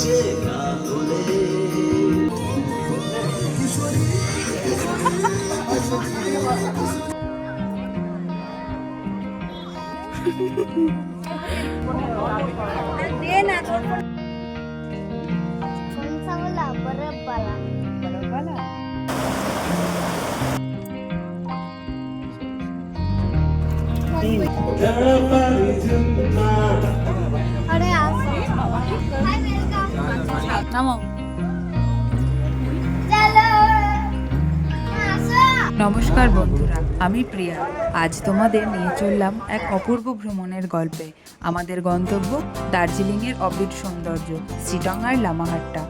কাছে কাতলে दे ना थोडं सांगला बरं बाला बरं बाला अरे নামো। নমস্কার বন্ধুরা আমি প্রিয়া। আজ তোমাদের নিয়ে চললাম এক অপূর্ব ভ্রমণের গল্পে। আমাদের গন্তব্য দার্জিলিংয়ের অবিট সৌন্দর্য সিটং আর লামাহাট্টা।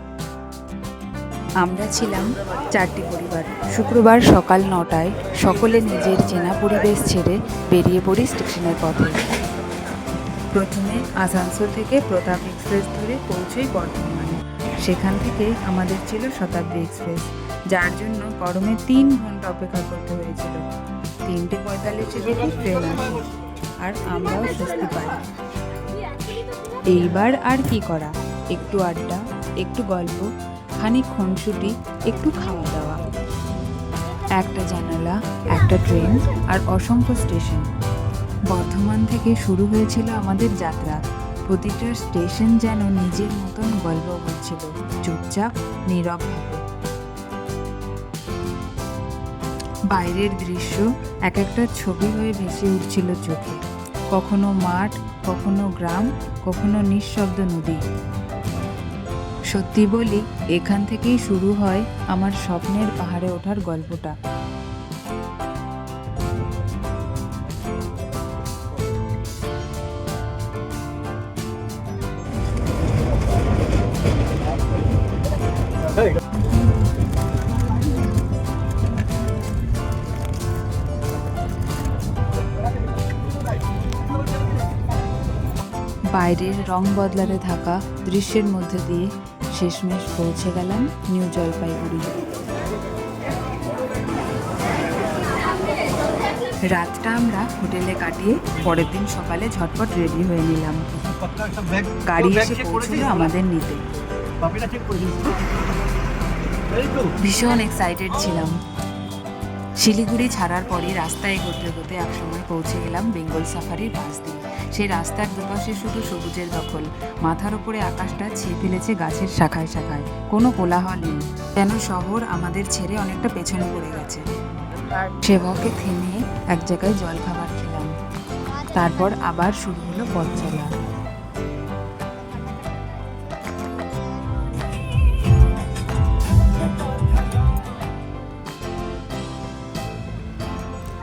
আমরা ছিলাম চারটি পরিবার। শুক্রবার সকাল নটায় সকলে নিজের চেনা পরিবেশ ছেড়ে বেরিয়ে পড়ি স্টেশনের পথে। প্রথমে আসানসোল থেকে প্রতাপ এক্সপ্রেস ধরে পৌঁছই বর্ধমানে। সেখান থেকে আমাদের ছিল শতাব্দী এক্সপ্রেস, যার জন্য গরমে তিন ঘণ্টা অপেক্ষা করতে হয়েছিল। তিনটে পঁয়তাল্লিশে দেখি ট্রেন আসে, আর আমরাও স্বস্তি পাই। এইবার আর কি করা? একটু আড্ডা, একটু গল্প, খানিক খুনসুটি, একটু খাওয়া দাওয়া একটা জানালা, একটা ট্রেন, আর অসংখ্য স্টেশন। বর্ধমান থেকে শুরু হয়েছিল আমাদের যাত্রা। প্রতিটা স্টেশন যেন নিজের মতন গল্প বলছিল চুপচাপ, নীরবভাবে। বাইরের দৃশ্য এক একটা ছবি হয়ে ভেসে উঠছিল চোখে। কখনো মাঠ, কখনো গ্রাম, কখনো নিঃশব্দ নদী। সত্যি বলি, এখান থেকেই শুরু হয় আমার স্বপ্নের পাহাড়ে ওঠার গল্পটা। বাইরের রং বদলাতে থাকা দৃশ্যের মধ্যে দিয়ে শেষমেশ পৌঁছে গেলাম নিউ জলপাইগুড়ি। রাতটা আমরা হোটেলে কাটিয়ে পরের দিন সকালে ঝটপট রেডি হয়ে নিলাম। গাড়ি এসে পৌঁছলো আমাদের নিতে। ভীষণ এক্সাইটেড ছিলাম। শিলিগুড়ি ছাড়ার পরে রাস্তায় এগোতে এগোতে একসময় পৌঁছে গেলাম বেঙ্গল সাফারির পাশ দিয়ে। সেই রাস্তার দুপাশে শুধু সবুজের দখল। মাথার উপরে আকাশটা ছেয়ে ফেলেছে গাছের শাখায় শাখায়। কোনো কোলাহল নেই। যেন শহর আমাদের ছেড়ে অনেকটা পেছনে পড়ে গেছে। সেবকে থেমে এক জায়গায় জল খাবার খেলাম। তারপর আবার শুরু হলো পথ চলা।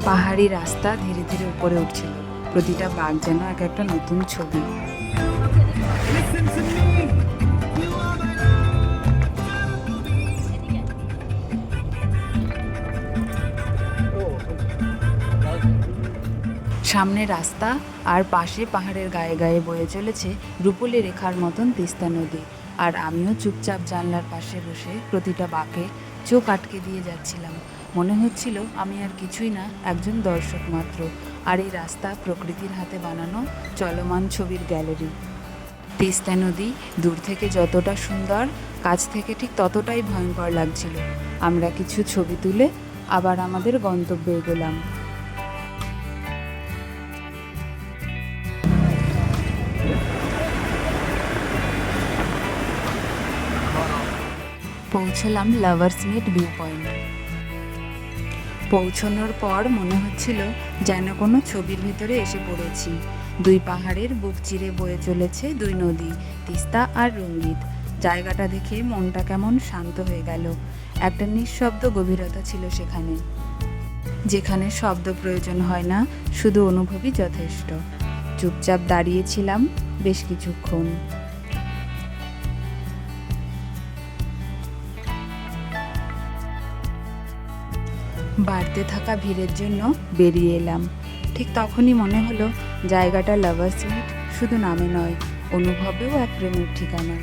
পাহাড়ি রাস্তা ধীরে ধীরে উপরে উঠছিল। প্রতিটা বাঘ যেন এক একটা নতুন ছবি। সামনে রাস্তা, আর পাশে পাহাড়ের গায়ে গায়ে বয়ে চলেছে রূপলি রেখার মতন তিস্তা নদী। আর আমিও চুপচাপ জানলার পাশে বসে প্রতিটা বাঁকে চোখ আটকে দিয়ে যাচ্ছিলাম। মনে হচ্ছিল আমি আর কিছুই না, একজন দর্শক মাত্র। আর এই রাস্তা প্রকৃতির হাতে বানানো চলমান ছবির গ্যালারি। তিস্তা নদী দূর থেকে যতটা সুন্দর, কাছ থেকে ঠিক ততটাই ভয়ঙ্কর লাগছিল। আমরা কিছু ছবি তুলে আবার আমাদের গন্তব্যে এগোলাম। পৌঁছলাম লাভার্স মিট ভিউ পয়েন্ট পৌঁছানোর পর মনে হচ্ছিল যেন কোনো ছবির ভিতরে এসে পড়েছি। দুই পাহাড়ের বুক চিরে বয়ে চলেছে দুই নদী, তিস্তা আর রঙ্গিত। জায়গাটা দেখে মনটা কেমন শান্ত হয়ে গেল। একটা নিঃশব্দ গভীরতা ছিল সেখানে, যেখানে শব্দ প্রয়োজন হয় না, শুধু অনুভবই যথেষ্ট। চুপচাপ দাঁড়িয়েছিলাম বেশ কিছুক্ষণ। বাড়তে থাকা ভিড়ের জন্য বেরিয়ে এলাম। ঠিক তখনই মনে হলো, জায়গাটা লাভার্স শুধু নামে নয়, অনুভবেও এক প্রেমের ঠিকানা।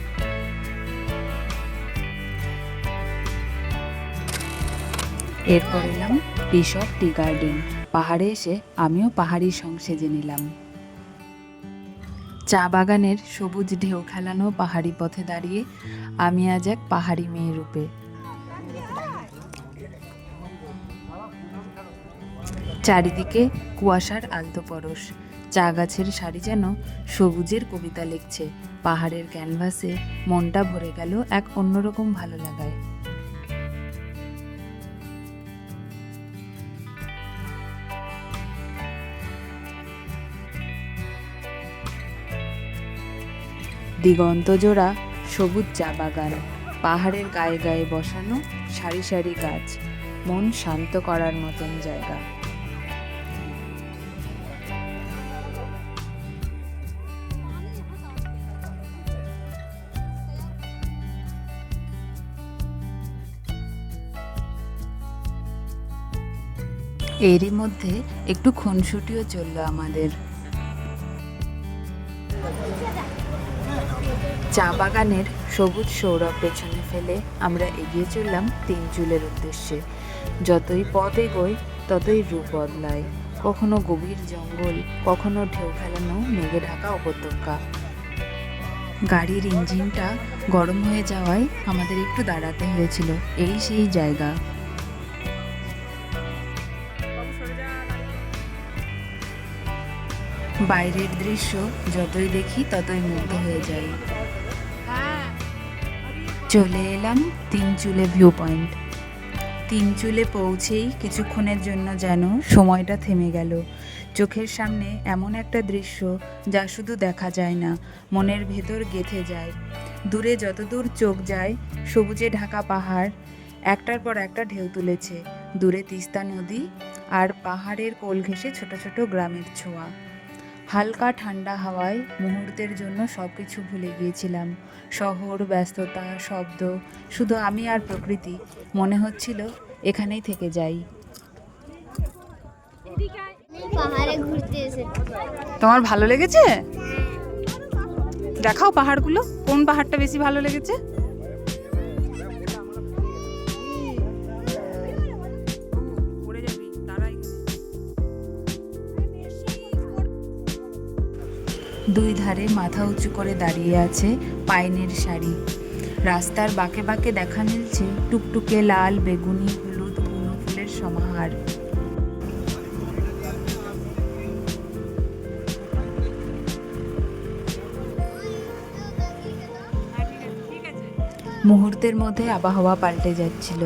এরপর এলাম বিশপ টি গার্ডেন পাহাড়ে এসে আমিও পাহাড়ি সং সেজে নিলাম। চা বাগানের সবুজ ঢেউ খেলানো পাহাড়ি পথে দাঁড়িয়ে আমি আজ এক পাহাড়ি মেয়ে রূপে। চারিদিকে কুয়াশার আলতো পরশ। চা গাছের সারি যেন সবুজের কবিতা লিখছে। পাহাড়ের ক্যানভাসে মনটা ভরে গেল এক অন্যরকম ভালো লাগায় দিগন্ত জোড়া সবুজ চা বাগান। পাহাড়ের গায়ে গায়ে বসানো সারি সারি গাছ। মন শান্ত করার মতন জায়গা। এরই মধ্যে একটু খুনসুটিও চলল আমাদের। চা বাগানের সবুজ সৌরভ পেছনে ফেলে আমরা এগিয়ে চললাম তিন চুলের উদ্দেশ্যে। যতই পথ এগোয়, ততই রূপ বদলায়। কখনো গভীর জঙ্গল, কখনো ঢেউ খেলানো মেঘে ঢাকা উপত্যকা। গাড়ির ইঞ্জিনটা গরম হয়ে যাওয়ায় আমাদের একটু দাঁড়াতে হয়েছিল, এই সেই জায়গা। বাইরের দৃশ্য যতই দেখি, ততই মুগ্ধ হয়ে যাই। চলে এলাম তিন চুলে ভিউ পয়েন্ট। তিন চুলে পৌঁছেই কিছুক্ষণের জন্য যেন সময়টা থেমে গেল। চোখের সামনে এমন একটা দৃশ্য যা শুধু দেখা যায় না, মনের ভেতর গেথে যায়। দূরে যতদূর চোখ যায়, সবুজে ঢাকা পাহাড়, একটার পর একটা ঢেউ তুলেছে। দূরে তিস্তা নদী আর পাহাড়ের কোল ঘেঁষে ছোট ছোট গ্রামের ছোঁয়া। হালকা ঠান্ডা হাওয়ায় মুহূর্তের জন্য সব কিছু ভুলে গিয়েছিলাম। শহর ব্যস্ততা শব্দ শুধু আমি আর প্রকৃতি মনে হচ্ছিল এখানেই থেকে যাই। পাহাড়ে ঘুরতে তোমার ভালো লেগেছে? দেখাও পাহাড়গুলো কোন পাহাড়টা বেশি ভালো লেগেছে? দুই ধারে মাথা উঁচু করে দাঁড়িয়ে আছে পাইনের শাড়ি। রাস্তার বাঁকে বাঁকে দেখা মিলছে টুকটুকে লাল, বেগুনি, হলুদ, বুনো ফুলের সমাহার। মুহূর্তের মধ্যে আবহাওয়া পাল্টে যাচ্ছিল।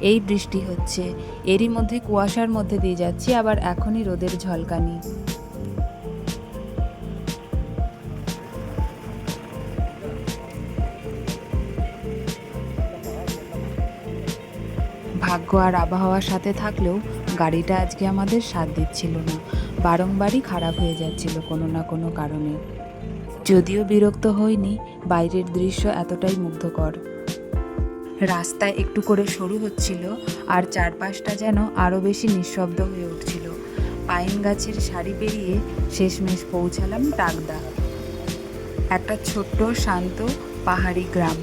এই বৃষ্টি হচ্ছে। এরই মধ্যে কুয়াশার মধ্যে দিয়ে যাচ্ছি, আবার এখনই রোদের ঝলকানি। ভাগ্য আর আবহাওয়ার সাথে থাকলেও গাড়িটা আজকে আমাদের সাথ দিচ্ছিল না। বারংবারই খারাপ হয়ে যাচ্ছিল কোনো না কোনো কারণে। যদিও বিরক্ত হইনি, বাইরের দৃশ্য এতটাই মুগ্ধকর। রাস্তা একটু করে সরু হচ্ছিল আর চারপাশটা যেন আরও বেশি নিঃশব্দ হয়ে উঠছিল। পাইন গাছের সারি পেরিয়ে শেষমেশ পৌঁছালাম টাকদা। একটা ছোট্ট শান্ত পাহাড়ি গ্রাম।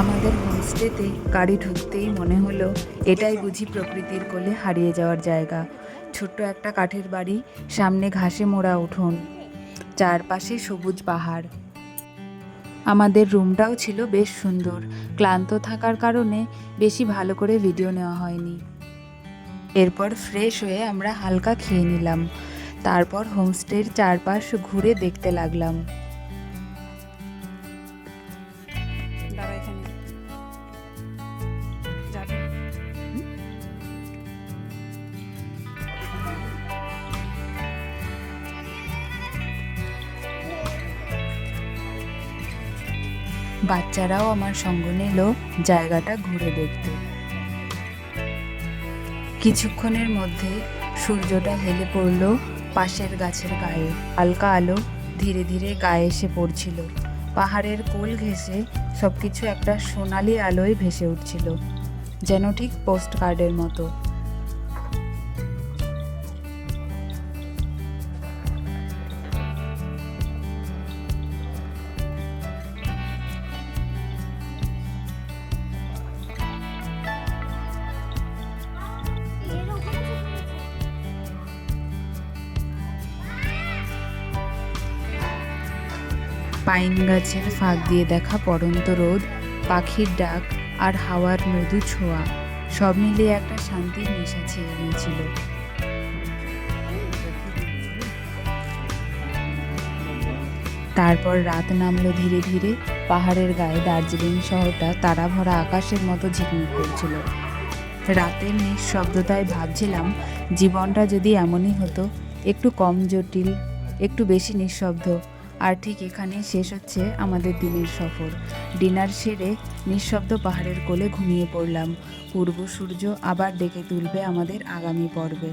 আমাদের হোমস্টেতে গাড়ি ঢুকতেই মনে হলো, এটাই বুঝি প্রকৃতির কোলে হারিয়ে যাওয়ার জায়গা। ছোট্ট একটা কাঠের বাড়ি, সামনে ঘাসে মোড়া উঠোন, চারপাশে সবুজ পাহাড়। আমাদের রুমটাও ছিল বেশ সুন্দর, ক্লান্ত থাকার কারণে বেশি ভালো করে ভিডিও নেওয়া হয়নি। এরপর ফ্রেশ হয়ে আমরা হালকা খেয়ে নিলাম, তারপর হোমস্টের চারপাশ ঘুরে দেখতে লাগলাম। বাচ্চারাও আমার সঙ্গ নিল জায়গাটা ঘুরে দেখতে। কিছুক্ষণের মধ্যে সূর্যটা হেলে পড়ল পাশের গাছের গায়ে। হালকা আলো ধীরে ধীরে গায়ে এসে পড়ছিল। পাহাড়ের কোল ঘেঁষে সব কিছু একটা সোনালি আলোয় ভেসে উঠছিল, যেন ঠিক পোস্ট কার্ডের মতো। পাইন গাছের ফাঁক দিয়ে দেখা পড়ন্ত রোদ, পাখির ডাক আর হাওয়ার মৃদু ছোঁয়া। সব মিলিয়ে একটা শান্তির নেশা ছেয়ে গিয়েছিল তারপর রাত নামলো ধীরে ধীরে। পাহাড়ের গায়ে দার্জিলিং শহরটা তারা ভরা আকাশের মতো ঝিকমিক করছিল। রাতের নিঃশব্দতায় ভাবছিলাম, জীবনটা যদি এমনই হতো, একটু কম জটিল, একটু বেশি নিঃশব্দ আর ঠিক এখানে শেষ হচ্ছে আমাদের দিনের সফর। ডিনার সেরে নিঃশব্দ পাহাড়ের কোলে ঘুমিয়ে পড়লাম। পূর্ব সূর্য আবার ডেকে তুলবে আমাদের আগামী পর্বে।